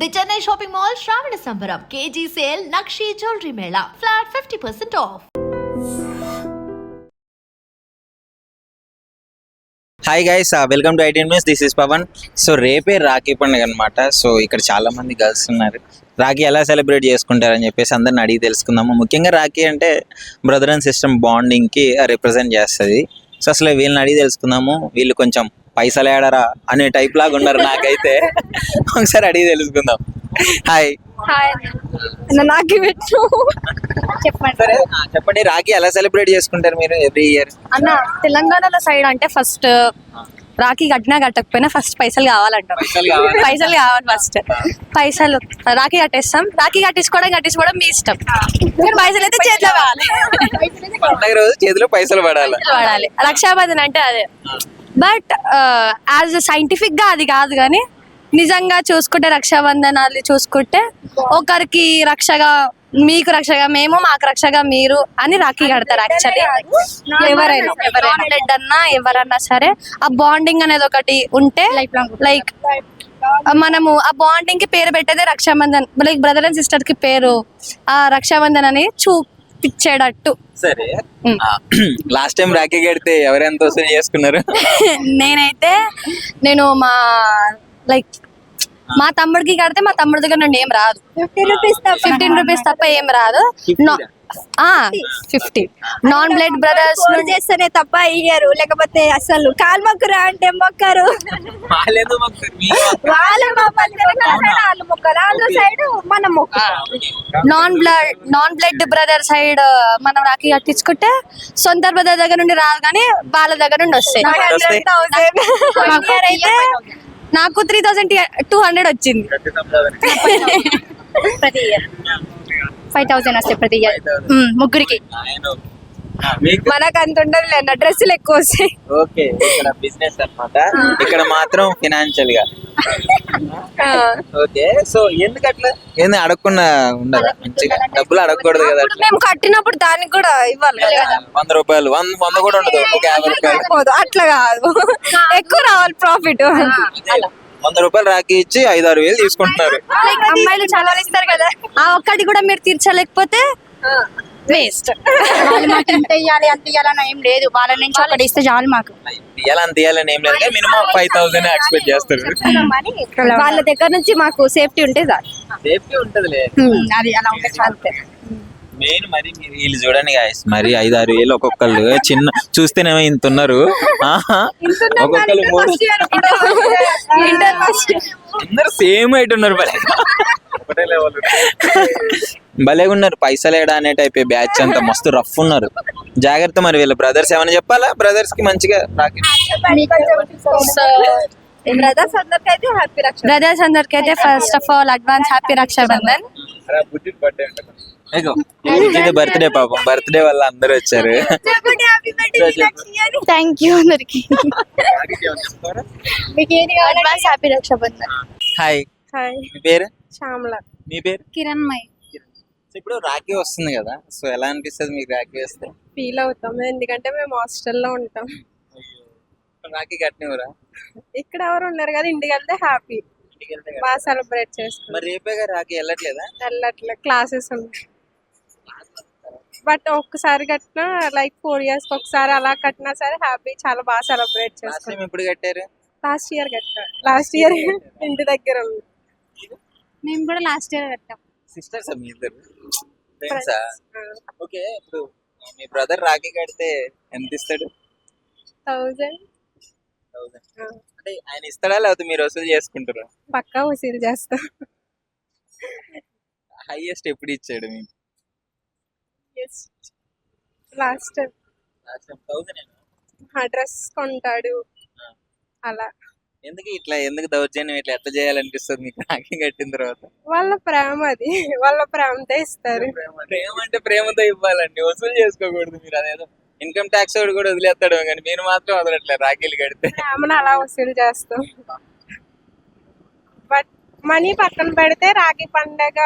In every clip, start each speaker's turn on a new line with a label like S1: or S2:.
S1: The Chennai shopping mall Shravana Sambaram KG sale Nakshi jewellery mela flat fifty percent off
S2: hi guys welcome to IT news this is Pavan so రేపే రాఖీ పండుగ అనమాట so ఇక్కడ చాలా మంది girls ఉన్నారు. రాఖీ ఎలా celebrate చేసుకుంటారని చెప్పేసి అందరిని అడిగి తెలుసుకుందాము. ముఖ్యంగా రాఖీ అంటే బ్రదర్ అండ్ సిస్టమ్ బాండింగ్కి రిప్రజెంట్ చేస్తుంది. సో అసలు వీళ్ళని అడిగి తెలుసుకుందాము. వీళ్ళు కొంచెం పైసలు ఏడరా అనే టైప్ లాగా ఉన్నారు నాకైతే. ఒకసారి అడిగి తెలుసుకుందాం. హాయ్
S3: హాయ్ నాకు పెట్టు. చెప్పండి.
S2: రాఖీ ఎలా సెలబ్రేట్ చేసుకుంటారు మీరు ఎవ్రీ ఇయర్
S3: అన్న తెలంగాణలో సైడ్ అంటే ఫస్ట్ రాఖీ కట్టినా కట్టకపోయినా ఫస్ట్ పైసలు కావాలంటారు.
S2: పైసలు కావాలి.
S3: ఫస్ట్ పైసలు రాఖీ కట్టేస్తాం. రాఖీ కట్టించుకోవడం కట్టించుకోవడం మీ ఇష్టం. పైసలు అయితే చేతిలో కావాలి
S2: రోజు చేతిలో పైసలు పడాలి.
S3: వాడాలి రక్షాబంధన్ అంటే అదే. బట్ యాజ్ సైంటిఫిక్గా అది కాదు కానీ నిజంగా చూసుకుంటే రక్షాబంధనాలు చూసుకుంటే ఒకరికి రక్షగా మీకు రక్షగా మేము మాకు రక్షగా మీరు అని రాఖీ కడతారు యాక్చువల్లీ ఎవరైనా ఎవరైనా. బ్లడ్ అన్నా ఎవరన్నా సరే ఆ బాండింగ్ అనేది ఒకటి ఉంటే లైక్ మనము ఆ బాండింగ్కి పేరు పెట్టేదే రక్షాబంధన్ లైక్ బ్రదర్ అండ్ సిస్టర్కి పేరు. ఆ రక్షాబంధన్ అనేది చూపించేటట్టు
S2: సరే. లాస్ట్ టైం రాఖీ కడితే ఎవరెంత వసూలు చేసుకున్నారు?
S3: నేనైతే నేను మా లైక్ మా తమ్ముడికి కడితే మా తమ్ముడి దగ్గర నుండి ఏం రాదు. ఫిఫ్టీన్ రూపీస్ ఫిఫ్టీన్ రూపీస్ తప్ప ఏం రాదు. ఫిఫ్టీ నాన్ బ్లడ్ బ్రదర్స్
S4: చేస్తేనే తప్ప ఇయ్యరు. లేకపోతే అసలు కాలు మొక్కరా అంటే మొక్కరు. వాళ్ళ సైడ్ మన
S3: non blood non blood brother side మనం రాఖీ కట్టించుకుంటే సొంత బ్రదర్ దగ్గర నుండి రాదు కానీ వాళ్ళ దగ్గర నుండి వస్తాయి. అయితే నాకు త్రీ థౌసండ్ టూ హండ్రెడ్ వచ్చింది.
S4: ప్రతి ఇయర్ ఫైవ్ థౌసండ్ వస్తాయి ప్రతి ఇయర్
S3: ముగ్గురికి.
S4: మనకు అంత ఉండదు లేన్న డ్రెస్సులు ఎక్కువ వస్తాయి.
S2: ఓకే ఇక్కడ బిజినెస్ అన్నమాట. ఇక్కడ మాత్రం ఫినాన్షియల్గా ఓకే సో ఎందుకు అట్లా ఏంది అడగకుండా ఉండదా? మంచిగా. డబ్బులు అడగకూడదు కదా
S4: మేము కట్టినప్పుడు దానికి కూడా ఇవ్వాలి కదా.
S2: వంద రూపాయలు వంద వంద కూడా ఉండదు ఒక యాభై రూపాయలు.
S4: అట్లా కాదు. ఎక్కువ రావాలి ప్రాఫిట్
S2: వంద రూపాయలు రాకి ఇచ్చి ఐదు ఆరు వేలు తీసుకుంటున్నారు.
S3: లైక్ అమ్మాయిలు చాలా ఇస్తారు కదా. ఆ ఒక్కటి కూడా మీరు తీర్చలేకపోతే వేస్ట్.
S4: వాళ్ళు మాకు ఇంత అంత ఇవ్వాలని ఏం లేదు. వాళ్ళ నుంచి ఒకటి ఇస్తే చాలు మాకు.
S2: తీయాలని తీయాలని ఏం లేదు. మినిమం ఫైవ్ థౌసండ్ ఎక్స్పెక్ట్ చేస్తారు.
S4: వాళ్ళ దగ్గర నుంచి మాకు సేఫ్టీ ఉంటే చాలు.
S2: సేఫ్టీ ఉంటదిలే.
S4: అది అలా ఉంటే చాలు.
S2: మెయిన్ మరి మీరు వీళ్ళు చూడండి గాయస్ మరి ఐదు ఆరు వేలు ఒక్కొక్కళ్ళు చిన్న చూస్తేనేమో ఇంత ఉన్నారు మూడు అందరు సేమ్ హైట్ ఉన్నారు భలే. భలేగా ఉన్నారు. పైసలు ఏడా అనే టైప్ బ్యాచ్ అంతా. మస్తు రఫ్ ఉన్నారు. జాగ్రత్త మరి వీళ్ళ. బ్రదర్స్ ఏమైనా చెప్పాలా? బ్రదర్స్కి మంచిగా రాకి.
S3: సో
S4: బ్రదర్స్ అందరికి అయితే హ్యాపీ రక్షణ
S3: బ్రదర్స్ అందరికి అయితే first of all advance happy Rakshabandhan
S2: birthday పాపం. బర్త్డే వల్ల అందరూ వచ్చారు.
S4: థ్యాంక్ యూ అందరికి.
S3: Advance happy Rakshabandhan
S2: hi
S4: hi
S2: మీ పేరు?
S4: శ్యామల
S2: మీ పేరు?
S4: కిరణ్ మై
S2: సో ఇప్పుడు రాఖీ వస్తుంది కదా. సో ఎలా అనిపిస్తుంది మీకు రాఖీ వస్తే?
S4: ఫీల్ అవుతాం. ఎందుకంటే మేము హాస్టల్లో ఉంటాం.
S2: రాఖీ కట్టినవరా?
S4: ఇక్కడ ఎవరు ఉన్నారు కదా ఇంటికి వెళ్తే హ్యాపీ
S2: ఇంటికి వెళ్తే
S4: బాగా సెలబ్రేట్ చేసుకుంటాం.
S2: మరి రేపేగా రాఖీ వెళ్ళట్లేదా?
S4: వెళ్ళట్లే. క్లాసెస్ ఉన్నాయి. బట్ ఒక్కసారి కట్టినా లైక్ ఫోర్ ఇయర్స్ ఒకసారి అలా కట్టినా సరే హ్యాపీ చాలా బాగా సెలబ్రేట్
S2: టైం ఎప్పుడు కట్టారు?
S4: లాస్ట్ ఇయర్ కట్టా లాస్ట్ ఇయర్ ఇంటి దగ్గర ఉంది.
S3: మేము కూడా లాస్ట్ ఇయర్ కట్టాం.
S2: సిస్టర్స్ మీ ఇద్దరు? ఫ్రెండ్సా ఓకే ఇప్పుడు మీ బ్రదర్ రాఖీ కడితే ఎంత ఇస్తాడు?
S4: థౌజండ్
S2: థౌసండ్ అంటే ఆయన ఇస్తాడా లేకపోతే మీరు వసూలు చేసుకుంటారా?
S4: పక్కా వసూలు చేస్తా.
S2: హైయెస్ట్ ఎప్పుడు ఇచ్చాడు మీకు?
S4: Last
S2: last time thousand
S4: dress కొంటాడు. అలా.
S2: ఎందుకు ఇట్లా ఎందుకు దౌర్జన్యం ఇట్లా ఎట్లా చేయాలనిపిస్తుంది మీకు? రాఖీ కట్టిన తర్వాత?
S4: వాళ్ళ ప్రేమ అది. వాళ్ళ ప్రేమతో ఇస్తారు.
S2: ప్రేమ అంటే ప్రేమతో ఇవ్వాలండి. వసూలు చేసుకోకూడదు మీరు. అదేదో ఇన్కమ్ ట్యాక్స్ వాడు కూడా వదిలేస్తాడు కానీ మీరు మాత్రం వదలట్లేదు రాఖీలు కడితే.
S4: ప్రేమను అలా వసూలు చేస్తాం. బట్ మనీ పక్కన పెడితే రాఖీ పండగ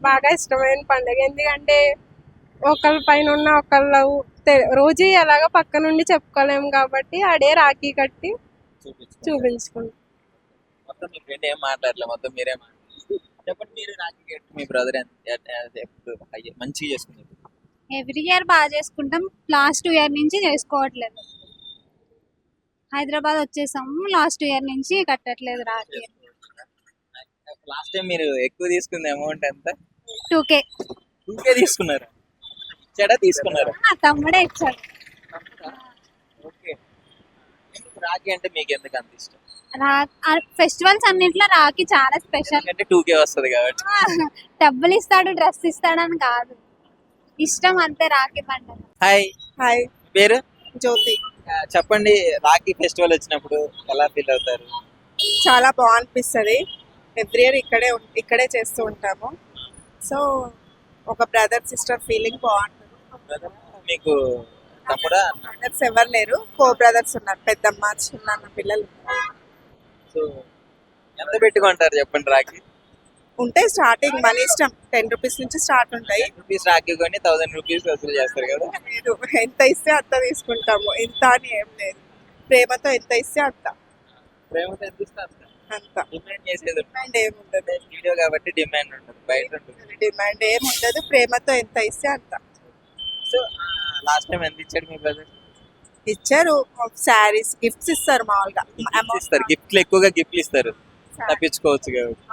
S4: బాగా ఇష్టమైన పండగ. ఎందుకంటే ఒకళ్ళ పైన ఉన్న ఒకళ్ళ రోజు ఎలాగో పక్క నుండి చెప్పుకోలేము కాబట్టి ఆడే రాఖీ కట్టి
S2: చూపించు
S4: చూపించుకుంటాం.
S2: మొత్తం మీ ఫ్రెండ్ ఏం మాట్లాడలే మొత్తం మీరే చెప్పండి మీరు రాఖీ మీ బ్రదర్ ఎప్పుడు మంచిగా చేసుకున్నారు
S5: ఎవ్రీ ఇయర్ బాగా చేసుకుంటాం. లాస్ట్ ఇయర్ నుంచి చేసుకోవట్లేదు. హైదరాబాద్ వచ్చేసాము. లాస్ట్ ఇయర్ నుంచి కట్టట్లేదు రాఖీ.
S2: లాస్ట్ టైం మీరు ఎక్కువ తీసుకున్న అమౌంట్ ఎంత?
S5: టూ కే
S2: టూకే తీసుకున్నారు? చెడ తీసుకున్నారు?
S5: తమ్ముడే ఇచ్చాడు.
S2: ఓకే. రాఖీ అంటే మీకు ఎందుకు అంత ఇష్టం?
S5: ఫెస్టివల్స్ అన్నిట్లో రాఖీ చాలా స్పెషల్.
S2: టూకే వస్తుంది కాబట్టి.
S5: డబ్బులు ఇస్తాడు డ్రెస్ ఇస్తాడని కాదు. ఇష్టం అంతే రాఖీ పండుగ.
S2: హాయ్
S6: హాయ్
S2: పేరు?
S6: జ్యోతి.
S2: చెప్పండి రాఖీ ఫెస్టివల్ వచ్చినప్పుడు ఎలా ఫీల్ అవుతారు?
S6: చాలా బాగా అనిపిస్తుంది ఎవ్రీ ఇయర్ ఇక్కడే ఇక్కడే చేస్తూ ఉంటాము. సో ఒక బ్రదర్ సిస్టర్ ఫీలింగ్ బాగుంటుంది.
S2: మీకు తమ్ముడా?
S6: బ్రదర్స్ ఎవరు లేరు. కో బ్రదర్స్ ఉన్నారు. పెద్దమ్మ చిన్న పిల్లలు.
S2: సో ఎంత పెట్టుకుంటారు చెప్పండి రాఖీ?
S6: ఉంటాయి స్టార్టింగ్ మనీ ఇష్టం. టెన్ రూపీస్ నుంచి స్టార్ట్ ఉంటాయి.
S2: రూపీస్ రాఖీ కొని థౌసండ్ రూపీస్ వసూలు చేస్తారు కదా?
S6: లేదు. ఎంత ఇస్తే అంత తీసుకుంటాము. ఎంత అని ఏం లేదు. ప్రేమతో ఎంత ఇస్తే అంత.
S2: ప్రేమతో ఎంత ఇస్తే అంత.
S6: అంత.
S2: డిమాండ్ చేసేది.
S6: డిమాండ్ ఏం ఉండదు.
S2: వీడియో కాబట్టి డిమాండ్ ఉంటుంది బయట ఉంటుంది.
S6: డిమాండ్ ఏం ఉండదు. ప్రేమతో ఎంత ఇస్తే అంత.
S2: లాస్ట్ టైం ఎంత ఇచ్చాడు మీ బ్రదర్?
S6: ఇచ్చారు. శారీస్ గిఫ్ట్స్ ఇస్తారు మామూలుగా.
S2: ఇస్తారు. గిఫ్ట్లు ఎక్కువగా గిఫ్ట్లు ఇస్తారు. తప్పించుకోవచ్చు కాబట్టి.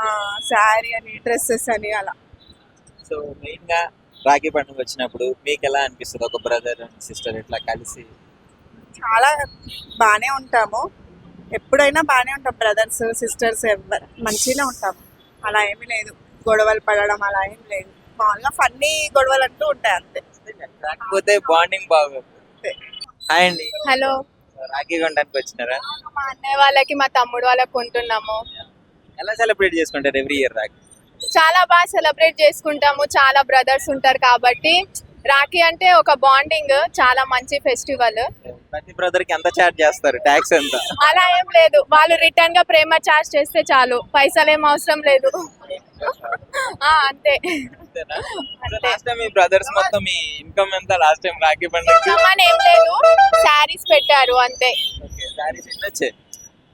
S6: శారీ అని డ్రెస్సెస్ అని అలా.
S2: సో మెయిన్గా రాఖీ పండుగ వచ్చినప్పుడు మీకు ఎలా అనిపిస్తుంది? ఒక బ్రదర్ అండ్ సిస్టర్ ఇట్లా కలిసి?
S6: చాలా బాగానే ఉంటాము. ఎప్పుడైనా బాగానే ఉంటాం. బ్రదర్స్ సిస్టర్స్ ఎవరు మంచిగానే ఉంటాము అలా ఏమీ లేదు. గొడవలు పడడం అలా ఏం లేదు. మామూలుగా ఫన్నీ గొడవలు అంటూ ఉంటాయి అంతే.
S2: కాకపోతే బాండింగ్ బాగుంది.
S6: అంతే.
S2: హాయ్ అండి.
S7: హలో.
S2: రాఖీ కొనడానికి వచ్చినారా?
S7: మా అన్నయ్య వాళ్ళకి మా తమ్ముడు వాళ్ళకి కొంటున్నాము.
S2: ఎలా సెలబ్రేట్ చేసుకుంటారు ఎవ్రీ ఇయర్ రాఖీ?
S7: చాలా బాగా సెలబ్రేట్ చేసుకుంటాము. చాలా బ్రదర్స్ ఉంటారు కాబట్టి రాఖీ అంటే ఒక బాండింగ్ చాలా మంచి ఫెస్టివల్
S2: ప్రతి బ్రదర్కి ఎంత చార్జ్ చేస్తారు? ట్యాక్స్ ఎంత?
S7: అలా ఏం లేదు. వాళ్ళు రిటర్న్గా ప్రేమ చార్జ్ చేస్తే చాలు. పైసలు ఏం అవసరం లేదు. ఆ, అంతే.
S2: లాస్ట్ టైం మీ బ్రదర్స్ మొత్తం మీ ఇన్కమ్ ఎంత? లాస్ట్ టైం రాఖీ పండుగ
S7: సమాన్ ఏం లేదు. శారీస్ పెట్టారు అంతే.
S2: సారీస్ ఎన్ని? వచ్చాయి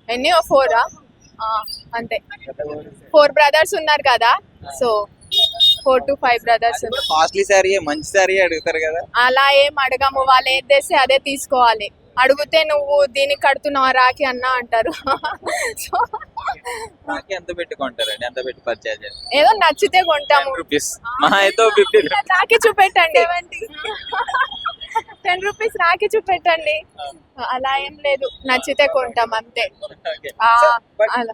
S7: ఎన్ని ఫోరా అంతే. ఫోర్ బ్రదర్స్ ఉన్నారు కదా. So four to five brothers
S2: costly sari మంచి శారీ అడుగుతారు కదా?
S7: అలా ఏం అడగము. వాళ్ళు ఏది తెస్తే అదే తీసుకోవాలి. అడిగితే నువ్వు దీనికి కడుతున్నావా రాకి అన్నా అంటారు. సో
S2: రాఖీ ఎంత పెట్టుకుంటారండి ఎంత పెట్టి పర్చేజ్
S7: ఏదో నచ్చితే కొంటాము.
S2: రూపీస్ మహా అయితే ఫిఫ్టీ
S7: రాకి చూపెట్టండి టెన్ రూపీస్ రాకి చూపెట్టండి. అలా ఏం లేదు నచ్చితే కొంటాం అంతే. ఆ, అలా.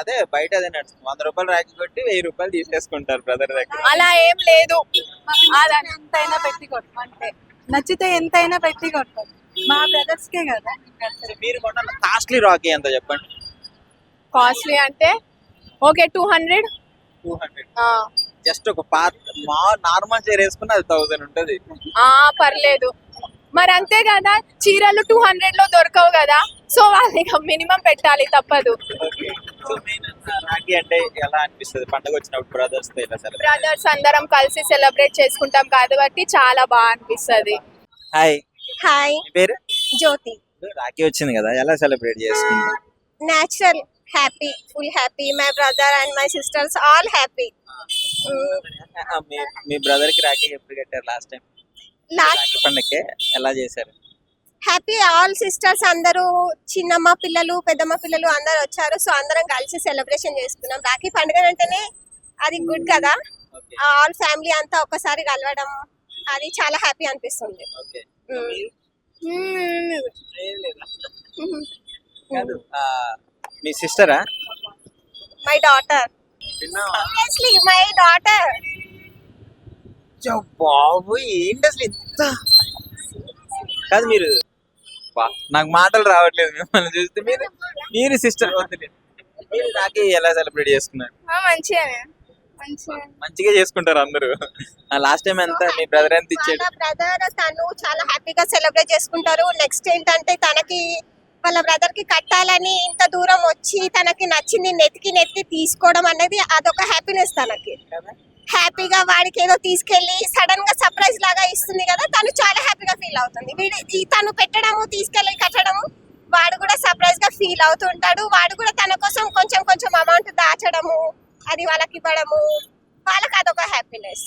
S2: అదే బయట అదే నడుస్తుంది. వంద రూపాయలు రాఖీ కొట్టి వెయ్యి రూపాయలు తీసేసుకుంటారు బ్రదర్ దగ్గర.
S7: అలా ఏం లేదు.
S6: ఎంతైనా పెట్టి కొట్టు అంతే. నచ్చితే ఎంతైనా పెట్టి కొట్టు. మా బ్రదర్స్ కే కదా.
S2: మీరు కొన్న కాస్ట్లీ రాఖీ ఎంత చెప్పండి?
S7: కాస్ట్లీ అంటే okay two hundred
S2: two hundred just ఒక పాత మా నార్మల్ చీర వేసుకున్న అది థౌసండ్ ఉంటుంది.
S7: పర్లేదు. మరి అంతే కదా చీరలు టూ హండ్రెడ్లో దొరకవు కదా సో వాళ్ళకి మినిమం పెట్టాలి తప్పదు.
S2: రాఖీ అంటే ఎలా అనిపిస్తుంది? పండగ వచ్చినప్పుడు బ్రదర్స్తో ఇలా సెలబ్రేట్
S7: బ్రదర్స్ అందరం కలిసి సెలబ్రేట్ చేసుకుంటాం కాబట్టి చాలా బాగా అనిపిస్తుంది.
S2: హాయ్
S8: హాయ్
S2: మీ పేరు?
S8: జ్యోతి.
S2: రాఖీ వచ్చింది కదా ఎలా సెలబ్రేట్ చేసుకుంటారు
S8: natural happy full happy my brother and my sisters all happy
S2: మీ మీ బ్రదర్కి రాఖీ ఎప్పుడు కట్టారు లాస్ట్ టైం
S8: లాస్ట్
S2: పండగకే ఎలా చేశారు?
S8: హ్యాపీ ఆల్ సిస్టర్స్ అందరూ చిన్నమ్మ పిల్లలు పెద్దమ్మ పిల్లలు అందరూ వచ్చారు. సో అందరం కలిసి సెలబ్రేషన్ చేసుకున్నాం. రాఖీ పండుగ అంటేనే అది గుడ్ కదా. ఆల్ ఫ్యామిలీ అంతా ఒక్కసారి కలవడం అది చాలా హ్యాపీ అనిపిస్తుంది.
S2: Okay
S8: hmm.
S2: కాదు ఆ, మీ సిస్టరా?
S8: మై డాటర్ మై డాటర్
S2: బాబు ఏంటి అసలు ఇంత? కాదు మీరు నాకు మాటలు రావట్లేదు మిమ్మల్ని చూస్తే. మీరు మీరు సిస్టర్ మీరు రాఖీ ఎలా సెలబ్రేట్ చేసుకున్నారు?
S7: మంచిగానే మంచిగా
S2: మంచిగా చేసుకుంటారు అందరూ. లాస్ట్ టైం ఎంత మీ బ్రదర్ ఎంత ఇచ్చాడు?
S8: బ్రదర్ తను చాలా హ్యాపీగా సెలబ్రేట్ చేసుకుంటారు. నెక్స్ట్ ఏంటంటే తనకి వాళ్ళ బ్రదర్కి కట్టాలని ఇంత దూరం వచ్చి తనకి నచ్చింది నెతికి నెతికి తీసుకోవడం అనేది అదొక హ్యాపీనెస్ తనకి. హ్యాపీగా వాడికి ఏదో తీసుకెళ్ళి సడన్గా సర్ప్రైజ్ లాగా ఇస్తుంది కదా తను చాలా హ్యాపీగా ఫీల్ అవుతుంది. వీడి తను పెట్టడము తీసుకెళ్ళి కట్టడము వాడు కూడా సర్ప్రైజ్గా ఫీల్ అవుతుంటాడు వాడు కూడా తన కోసం కొంచెం కొంచెం అమౌంట్ దాచడము అది వాళ్ళకి ఇవ్వడము వాళ్ళకి అదొక హ్యాపీనెస్